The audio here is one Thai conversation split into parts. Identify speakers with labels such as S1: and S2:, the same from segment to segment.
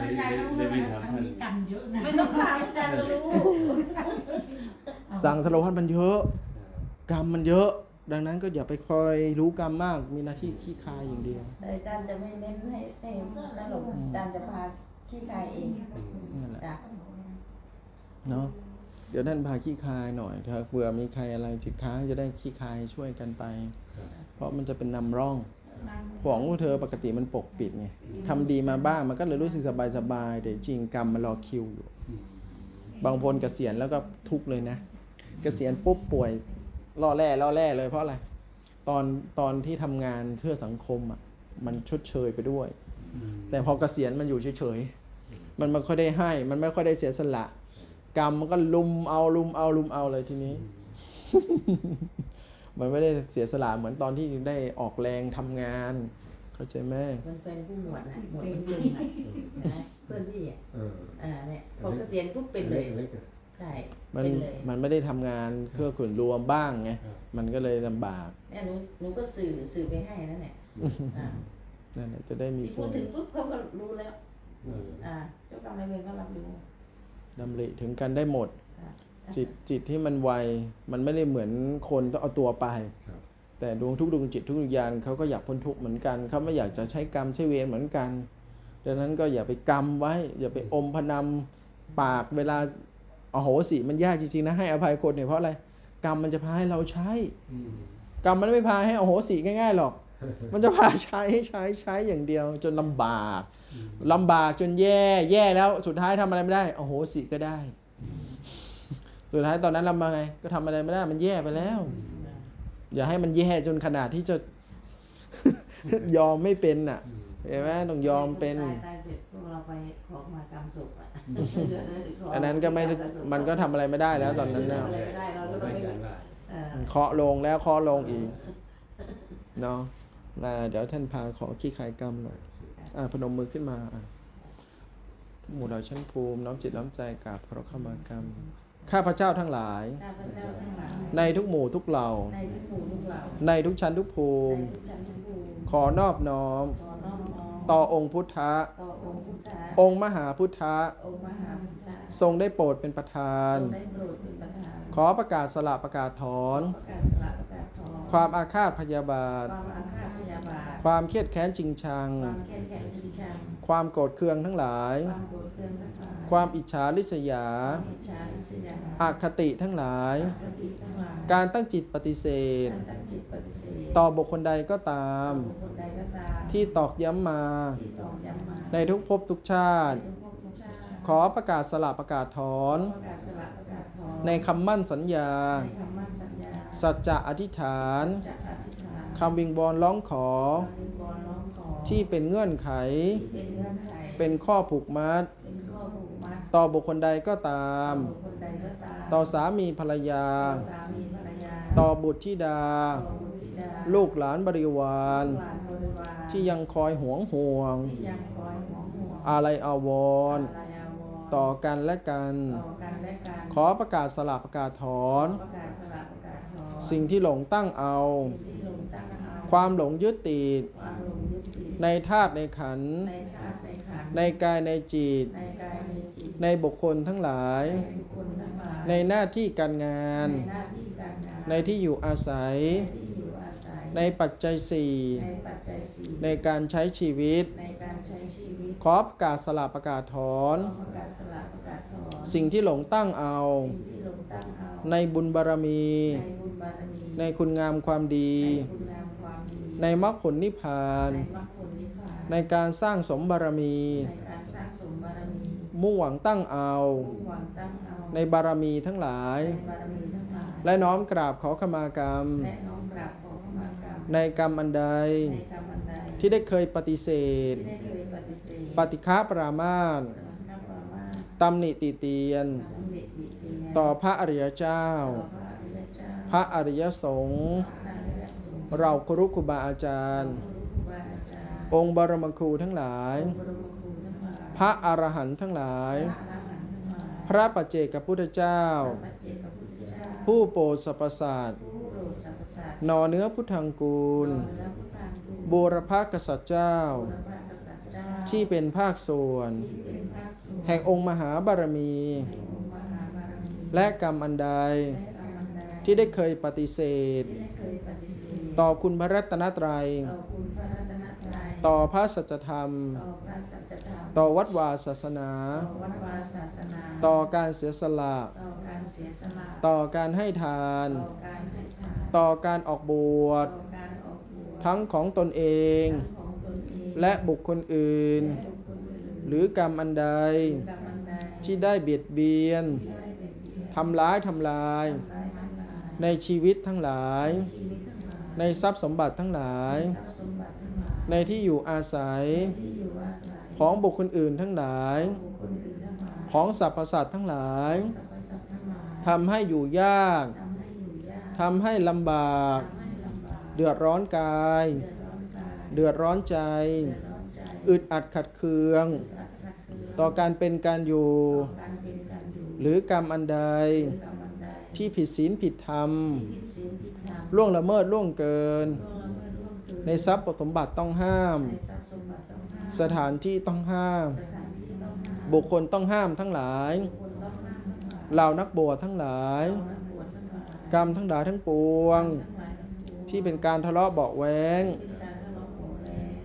S1: อาจารย์ต้องรู้นะครั้งนี้กรรมเยอะนะ
S2: ไม่ต้องถามอาจารย์ก็รู้
S3: สั่งสารพัดมันเยอะ กรรมมันเยอะ ดังนั้นก็อย่าไปคอยรู้กรรมมาก มีหน้าที่ขี้คายอย่างเดียว
S2: แต่อาจารย์จะไม่เน้นให้ให้นั่นหรอกอาจารย์จะพาขี้กายเอง
S3: นั่นแหละ
S2: จ้ะ
S3: เนาะเดี๋ยวท่านพาขี้คายหน่อยถ้าเผื่อมีใครอะไรจิตค้างจะได้ขี้คายช่วยกันไป เพราะมันจะเป็นนำร่อง ของพวกเธอปกติมันปกปิดไงทำดีมาบ้างมันก็เลยรู้สึกสบายสบายๆแต่จริงกรรมมันรอคิวอยู่ บางคนเกษียณแล้วก็ทุกข์เลยนะ เกษียณปุ๊บป่วยล่อแร่ล่อแร่เลยเพราะอะไร ตอนตอนที่ทำงานเพื่อสังคมอะมันชดเชยไปด้วย แต่พอเกษียณมันอยู่เฉยๆ มันไม่ค่อยได้ให้ มันไม่ค่อยได้เสียสละ กรรมมันก็ลุมเอาลุมเอาลุมเอาเลยทีนี้ มันไม่ได้เสียสละเหมือนตอนที่ได้ออกแรงทำงาน เข้าใจไหม
S2: มันเป็นผู้หมวดนะหมวดเป็นลุงนะเห็นไหมเพื่อนพี่อะ
S4: เออ
S2: อ่าเนี่ยพอเกษียณปุ๊บเป็นเลย
S4: ล็กๆอะ
S2: ใช่
S3: มัน
S2: เป็นเลย
S3: มันไม่ได้ทำงานเพื่อขุนรวมบ้างไง
S4: ครับ
S3: มันก็เลยลำบาก
S2: เนี่ยหนูหนูก็สื่อสื่อไปให้นั่นเนี่ยอ่า
S3: นั่นแหละจะได้มีส่
S2: พู
S3: ว
S2: ด
S3: น
S2: ถึงปุ๊บเขาก็รู้แล้ว
S4: เออ
S2: อ่าเจ้ากรรมนายเวรก็รับรู้
S3: ดำริถึงกันได้หมด
S2: อ่า
S3: จิตจิตที่มันไว มันไม่ได้เหมือนคนต้องเอาตัวไป
S4: ครับ
S3: แต่ดวงทุกดวงจิตทุกดวงญาณเขาก็อยากพ้นทุกข์เหมือนกันเขาไม่อยากจะใช้กรรมใช้เวรเหมือนกัน ดังนั้นก็อย่าไปกรรมไว้ อย่าไปอมพนำปากเวลาอโหสิมันยากจริงๆนะให้อภัยคนเนี่ยเพราะอะไรกรรมมันจะพาให้เราใช้
S4: อืม
S3: กรรมมันไม่พาให้อโหสิง่ายๆหรอก มันจะพาใช้ใช้ใช้อย่างเดียว จนลำบากลำบากจนแย่แย่แล้วสุดท้ายทำอะไรไม่ได้อโหสิก็ได้ สุดท้ายตอนนั้นลำบากไง ก็ทำอะไรไม่ได้มันแย่ไปแล้ว อย่าให้มันแย่จนขนาดที่จะยอมไม่เป็นน่ะ
S4: อืม
S3: เห็นไหมต้องยอมเป็น
S2: ตายตายเสร็จพวกเราไปขอมากรรมศพอะ
S3: อันนั้นก็ไม่ได้มันก็ทำอะไรไม่ได้แล้วตอนนั้น
S2: เร
S3: นะ
S2: ทำอะไรไม่ได้เราก็
S4: ไม่
S2: ไม่
S4: ได้ได้
S2: เออ
S3: เคาะลงแล้วเคาะลงอีกเนาะมาเดี๋ยวท่านพาขอขี้คายกรรมหน่อยอะพนมมือขึ้นมาอะหมู่เราชั้นภูมิ น้อมจิตน้อมใจกราบขอเข้ามากรรม ข้าพเจ้าทั้งหลาย
S2: ข้าพเจ้าทั้งหลาย
S3: ในทุกหมู่ทุกเหล่า
S2: ในทุกหมู่ทุกเหล่า
S3: ในทุกชั้นทุกภู
S2: ใน
S3: มิ
S2: ทุกชั้นทุกภูมิ
S3: ขอนอบน้อม
S2: ขอน้อมน้อม
S3: ต่อองค์พุทธะ
S2: ต่อองค์พุทธะ
S3: องค์มหาพุทธะ
S2: องค์มหาพุทธะ
S3: ทรงได้โปรดเป็นประธาน
S2: ทรงได้โปรดเป็นประธาน
S3: ขอประกาศสละประกาศถอน
S2: ประกาศสละประกาศถอน
S3: ความอาฆาตพยาบาท
S2: ความอาฆาตพยาบาท
S3: ความเครียดแค้นจริงชัง
S2: ความแค้นแค้นชิงชัง
S3: ความโกรธเคืองทั้งหลาย
S2: ความโกรธเคืองทั้งหลาย
S3: ความอิจฉาริษยา
S2: ความอิจฉาริษยา
S3: อาคติทั้งหลาย
S2: ปฏิทั้งหลาย
S3: การตั้งจิตปฏิเสธ
S2: การตั้งจิตปฏิเสธ
S3: ต่อบุคคลใดก็ตาม
S2: บุคคลใดก็ตาม
S3: ที่ตอกย้ำมา
S2: ที่ตอกย้ำมา
S3: ในทุกภพทุกชาติ
S2: ในทุกภพทุกชาติ
S3: ขอประกาศสละประกาศถอน
S2: ประกาศสละประกาศถอน
S3: ในคำมั่นสัญญา
S2: ในคำมั่นสัญญา
S3: สัจจะอธิษฐาน
S2: จากอธิษฐาน
S3: คำวิงบอลร้องขอ ที่เป็นเงื่อนไข
S2: ที่เป็นเงื่อนไข
S3: เป็นข้อผูกมัด
S2: เป็นข้อผูกมัด
S3: ต่อบุคคลใดก็ตาม
S2: บุคคลใดก็ตาม
S3: ต่อสามีภรรยา
S2: ต่อสามีภรรยา
S3: ต่อบุตรธิดา
S2: ต่อบุตรธิดา
S3: ลูกหลานบริวาร
S2: ลูกหลานบริวาร
S3: ที่ยังคอยหวงห่วง
S2: ที่ยังคอยห่วงห่วง
S3: อะไรอาวรณ์
S2: อะไรอาวรณ์
S3: ต่อกันและกัน
S2: ต่อกันและกัน
S3: ขอประกาศสละประกาศถอน
S2: ประกาศสละประกาศถอน
S3: สิ่งที่หลงตั้งเอา
S2: สิ่งที่หลงตั้งเอา
S3: ความหลงยึดติด ในธาตุในขันธ์
S2: ในธาตุในขันธ์
S3: ในกายในจิต
S2: ในกายในจิต
S3: ในบุคคลทั้งหลาย
S2: ในบุคคลทั้งหลาย
S3: ในหน้าที่การงาน
S2: ในหน้าที่การงาน
S3: ในที่อยู่อาศัย
S2: ในที่อยู่อาศัย
S3: ในปัจจัยสี่
S2: ในปัจจัยสี่
S3: ในการใช้ชีวิต
S2: ในการใช้ชีวิต
S3: ขอประกาศสละประกาศถอน
S2: ขอประกาศสละประกาศถอน
S3: สิ่งที่หลงตั้งเอา
S2: สิ่งที่หลงตั้งเอา
S3: ในบุญบารมี
S2: ในบุญบารมี
S3: ในคุณงามความดี
S2: ในคุณงามความดี
S3: ในมรรคผลนิพพาน
S2: ในมรรคผลนิพพาน
S3: ในการสร้างสมบารมี
S2: ในการสร้างสมบารมี
S3: มุ่งหวังตั้งเอา
S2: มุ่งหวังตั้งเอา
S3: ในบารมีทั้งหลาย
S2: ในบารมีทั้งหลาย
S3: และน้อมกราบขอขมากรรม
S2: และน้อมกราบขอขมากรรม
S3: ในกรรมอันใด
S2: ในกรรมอันใด
S3: ที่ได้เคยปฏิเสธ
S2: ที่ได้เคยปฏิเสธ
S3: ปฏิฆาปรามาส
S2: นับว่าว่า
S3: ตำหนิติเตียน
S2: ตำหนิติเตียน
S3: ต่อพระอริยเจ้า
S2: ต่อพระอริยเจ้า
S3: พระอริยสงฆ์ เราครูครูบาอาจารย์
S2: ครูบาอาจารย์
S3: องค์บรมครูทั้งหลาย
S2: องค์บรมครูทั้งหลาย
S3: พระอรหันต์ทั้งหลาย
S2: พระอรหันต์ทั้งหลาย
S3: พระปัจเจกพุทธเจ้า
S2: พระปัจเจกพุทธเจ้า
S3: ผู้โปรดสรรพสัตว์
S2: ผู้โปรดสรรพสัตว์
S3: นอเนื้อพุทธังกูล
S2: เนื้อพุทธังกูล
S3: บูรพกษัตริย์เจ้า
S2: บุรพกษัตริย์เจ้า
S3: ที่เป็นภาคส่วน
S2: ที่เป็นภาคส่วน
S3: แห่งองค์มหาบารมี
S2: แห่งองค์มหาบารมี
S3: และกรรมอันใด
S2: และกรรมอันใด
S3: ที่ได้เคยปฏิเสธ
S2: ต่อคุณพระรัตนตรัย
S3: ต่อพระสัจธรรม
S2: ต่อพระสัจธรรม
S3: ต่อวัดวาศาสนา
S2: ต่อวัดวาศาสนา
S3: ต่อการเสียสละ
S2: ต่อการเสียสละ
S3: ต่อการให้ทาน
S2: ต่อการให้ทาน
S3: ต่อการออกบวช
S2: ต่อการออกบวช
S3: ทั้งของตนเอง
S2: ทั้งของตนเอง
S3: และบุคคลอื่น
S2: และบุคคลอื่น
S3: หรือกรรมอันใด
S2: กรรมอันใด
S3: ที่ได้เบียดเบียน
S2: ที่ได้เป็นเบียด
S3: ทำร้ายทำลาย
S2: ทำร้ายทำลาย
S3: ในชีวิตทั้งหลาย
S2: ชีวิตทั้งหลาย
S3: ในทรัพย์สมบัติทั้งหลาย
S2: ทรัพย์สมบัติทั้งหลาย
S3: ในที่อยู่อาศัย
S2: ที่อยู่อาศัย
S3: ของบุคคลอื่นทั้งหลาย
S2: บุคคลอื่นทั้งหลาย
S3: ของสรรพสัตว์ทั้งหลาย
S2: สรรพสัตว์ทั้งหลาย
S3: ทำให้อยู่ยาก
S2: ทำให้อยู่ยาก
S3: ทำให้ลำบาก
S2: ทำให้ลำบาก
S3: เดือดร้อนกาย
S2: เดือดร้อนกาย
S3: เดือดร้อนใจ
S2: เดือดร้อนใจ
S3: อึดอัดขัดเคือง
S2: รักรักเคือง
S3: ต่อการเป็นการอยู่
S2: ต่อการเป็นการอยู่
S3: หรือกรรมอันใด ที่ผิดศีลผิดธรรม
S2: ที่ผิดศีลผิดธรรม
S3: ล่วงละเมิดล่วงเกิน
S2: ล่วงละเมิดล่วงเกิน
S3: ในทรัพย์สมบัติต้องห้าม
S2: ในทรัพย์สมบัติต้องห้าม
S3: สถานที่ต้องห้าม
S2: สถานที่ต้องห้าม
S3: บุคคลต้องห้ามทั้งหลาย
S2: บุคคลต้องห้ามทั้งหลาย
S3: เหล่านักบวชทั้งหลาย
S2: เรานักบวชทั้งหลาย
S3: กรรมทั้งหลายทั้งปวง
S2: ทั้งหลายทั้งปวง
S3: ที่เป็นการทะเลาะเบาะแว้ง
S2: เป็นการทะเลาะเบาะแว้ง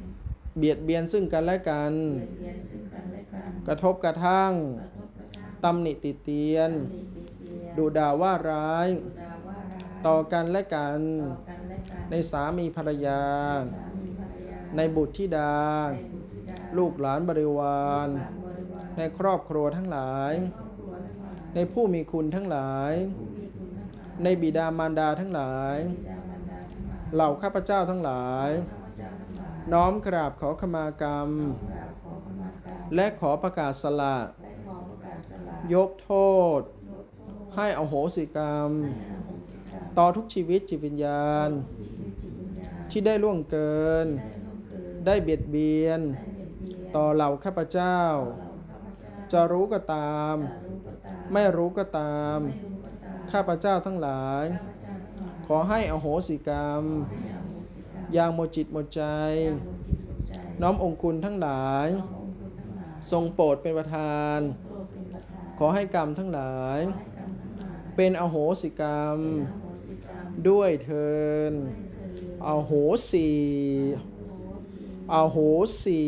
S3: เบียดเบียนซึ่งกันและกัน
S2: เบียดเบียนซึ่งกันและกัน
S3: กระทบกระทั่ง
S2: กระทบกระทั่ง
S3: ตำหนิติเตียน
S2: ตำหนิติเตียน
S3: ดูด่าว่าร้าย
S2: ดูด่าว่าร้าย
S3: ต่อกันและกัน
S2: ต่อกันและกัน
S3: ในสามีภรรยา
S2: สามีภรรยา
S3: ในบุตรธิดา
S2: ในบุตรธิดา
S3: ลูกหลานบริวาร
S2: หลานบริวาร
S3: ในครอบครัวทั้งหลาย
S2: ครอบครัวทั้งหลาย
S3: ในผู้มีคุณทั้งหลาย
S2: ผู้มีคุณทั้งหลาย
S3: ในบิดามารดาทั้งหลาย
S2: บิดามารดาทั้งหลาย
S3: เหล่าข้าพเจ้าทั้งหลาย
S2: ข้าพเจ้าทั้งหลาย
S3: น้อมกราบขอขมากรรม
S2: กราบขอขมากรรม
S3: และขอประกาศสละ
S2: และขอประกาศสละ
S3: ยกโทษ
S2: ยกโทษ
S3: ให้อโหสิกรรม
S2: ให้อโหสิกรรม
S3: ต่อทุกชีวิตจิตวิญญาณ
S2: ชีวิตจิตวิญญาณ
S3: ที่ได้ล่วงเกิน
S2: ได้ล่วงเกิน
S3: ได้เบียดเบียน
S2: ได้เบียดเบียน
S3: ต่อเหล่าข้าพเจ้า
S2: ต่อเราข้าพเจ้า
S3: จะรู้ก็ตาม
S2: จะรู้ก็ตาม
S3: ไม่รู้ก็ตาม
S2: ไม่รู้ก็ตาม
S3: ข้าพเจ้าทั้งหลาย
S2: ข้าพเจ้าทั้งหลาย
S3: ขอให้อโหสิกรรม
S2: ให้อโหสิกรรม
S3: อย่างหมดจิตหมดใจ
S2: อย่างบุญจิตบุญใจ
S3: น้อมองคุณทั้งหลาย
S2: น้อมองค์คุณทั้งหลาย
S3: ทรงโปรดเป็นประธาน
S2: โปรดเป็นประธาน
S3: ขอให้กรรมทั้งหลาย เป็นอโหสิกรรม
S2: เป็นอโหสิกรรม
S3: ด้วยเทิน
S2: ด้วยเถิด
S3: อโหสี
S2: โหสิ
S3: อโหสี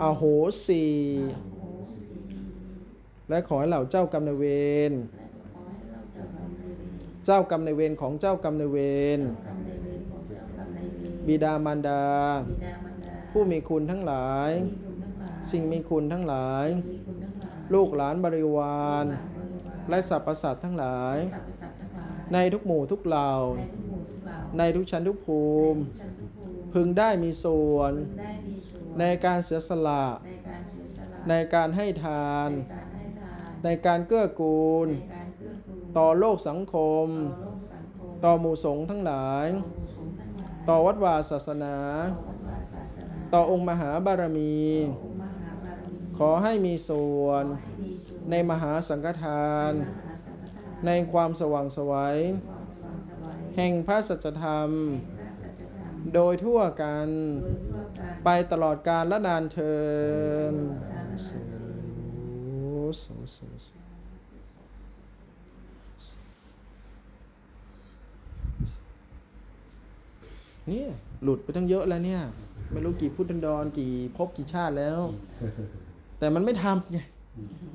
S3: อโหสีและขอให้เหล่าเจ้ากรรมนายเวร
S2: และขอให้เราเจ้ากรรมนายเวร
S3: เจ้ากรรมนายเวรของเจ้ากรรมนายเวร
S2: กรรมนายเวรของเจ้ากรรมนายเวร
S3: บิดามารดา
S2: บิดามารดา
S3: ผู้มีคุณทั้งหลาย
S2: มีคุณทั้งหลาย
S3: สิ่งมีคุณทั้งหลาย
S2: มีคุณทั้งหลาย
S3: ลูกหลานบริวาร และสรรพสัตว์ทั้งหลาย
S2: สรรพสัตว์ทั้งหลาย
S3: ในทุกหมู่ทุกเหล่า
S2: ในทุกหมู่ทุกเหล่า
S3: ในทุกชั้นทุกภูมิ
S2: ชั้นทุกภูมิ
S3: พึงได้มีส่วน
S2: พึงได้มีส่วน
S3: ในการเสียสละ
S2: ในการเสียสละ
S3: ในการให้ทาน
S2: ในการให้ทาน
S3: ในการเกื้อกูล
S2: ในการเกื้อกูล
S3: ต่อโลกสังคม
S2: ต่อโลกสังคม
S3: ต่อหมู่สงฆ์ทั้งหลาย
S2: ต่อหมู่สงฆ์ทั้งหลาย
S3: ต่อวัดวาศาสนา
S2: ต่อวัดวาศาสนา
S3: ต่อองค์มหาบารมี
S2: ต่อองค์มหาบารมี
S3: ขอให้มีส่วน
S2: ใน
S3: มหาสังฆทาน
S2: ใน
S3: ความสว่างไสวัย แห่งพระสัจธรรม
S2: โดยทั่วกัน
S3: ไปตลอดกาลและนานเทินสาธุสาธุเนี่ยหลุดไปตั้งเยอะแล้วเนี่ย ไม่รู้กี่พุทธันดรกี่ภพกี่ชาติแล้ว แต่มันไม่ทำไง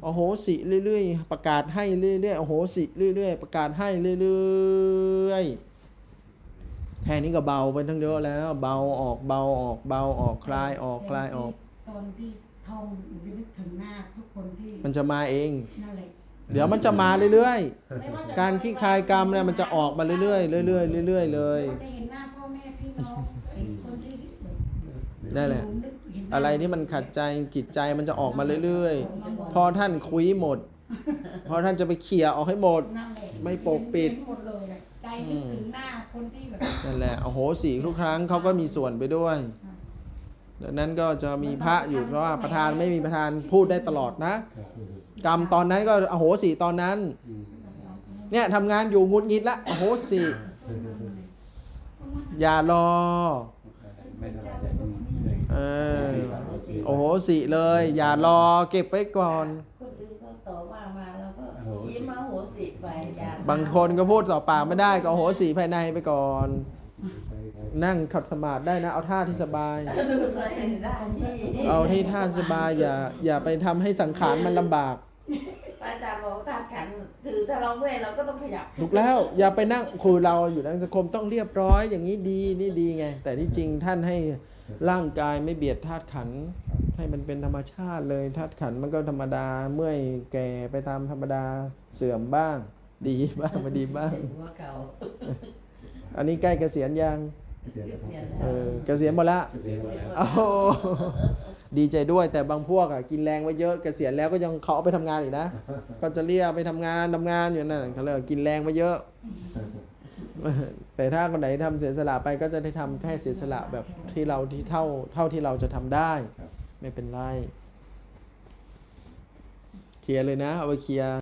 S3: โอโหสิเรื่อยๆ ประกาศให้เรื่อยๆโอโหสิเรื่อยๆ ประกาศให้เรื่อยๆแค่นี้ก็เบาไปทั้งเยอะแล้ว เบาออกเบาออกเบาออกคลายออกคลายออก
S1: ตอนที่ท่องหนูจะนึกถึงหน้าทุกคนที่
S3: มันจะมาเอง
S1: นั่นแหละ
S3: เดี๋ยวมันจะมาเรื่อย
S1: ไม่ว่จะ
S3: ๆการขี้คายกรรมเนี่ยมันจะออกมาเรื่อยๆ เรื่อยๆ เรื่อยๆ เลย
S1: ได้เห็นหน้าพ่อแม่พี่น้องไอ้คนที่
S3: ได้แหละ
S1: นูนึกเห็นน้า
S3: อะไรที่มันขัดใจกิจใจมันจะออกมาเรื่อยๆ พอท่านคุยหมด พอท่านจะไปเขี่ยออกให้หมด
S1: นั่นแหละ
S3: ไม่ปกปิด
S1: เห็นหมดเลยอะใจนึกถึงหน้าคนที่แบบ
S3: นั่นแหละโอ้โหสีทุกครั้งเขาก็มีส่วนไปด้วยดังนั้นก็จะมีพระอยู่เพราะว่าประธานไม่มีประธานพูดได้ตลอดนะ กรรมตอนนั้นก็อโหสิตอนนั้น เนี่ยทำงานอยู่งุดงิดละอโหสิอย่ารอ
S4: ไม่เท่าไหร่เลย
S3: เออ
S4: ครับ
S3: โอ้โหสิเลย อย่ารอเก็บไว้ก่อน
S2: คนอื่นก็ต่อว่ามาแล้วก็ยิ้มมาโหสิไปอย่า
S3: บางคนก็พูดต่อปากไม่ได้ก็โอ้โหสิภายในไปก่อน นั่งขัดสมาธิได้นะ เอาท่าที่สบาย
S2: ดูใจได้ที่
S3: เอาที่ท่าสบายอย่าอย่าไปทำให้สังขารมันลำบาก
S2: อาจารย์บอกว่าธาตุขันธ์คือถ้าเราเมื่อยเราก็ต้องขยับ
S3: ถูกแล้วอย่าไปนั่งครูเราอยู่ในสังคมต้องเรียบร้อยอย่างนี้ดีนี่ดีไง แต่ที่จริงท่านให้ร่างกายไม่เบียดธาตุขันธ์ ให้มันเป็นธรรมชาติเลยธาตุขันธ์มันก็ธรรมดาเมื่อยแก่ไปตามธรรมดาเสื่อมบ้าง ดีบ้างไม่ดีบ้าง
S2: หัวเก่า
S3: อันนี้ใกล้เกษียณยัง
S2: เสียแล้
S3: เอ
S2: ว
S3: อเกษียณหมดละ
S4: เรียนมาแล้ว
S3: โอ้โหดีใจด้วยแต่บางพวกอะกินแรงไว้เยอะเกษียณแล้วก็ยังเขาเอาไปทำงานอีกนะ ก็จะเรียกไปทำงานทำงานอยู่นั่นเขาเรียกว่ากินแรงไว้เยอะ แต่ถ้าคนไหนทำเสียสละไปก็จะได้ทำแค่เสียสละแบบที่เราที่เท่าเท่าที่เราจะทำได้ ไม่เป็นไร เคลียร์เลยนะ เอาไปเคลียร์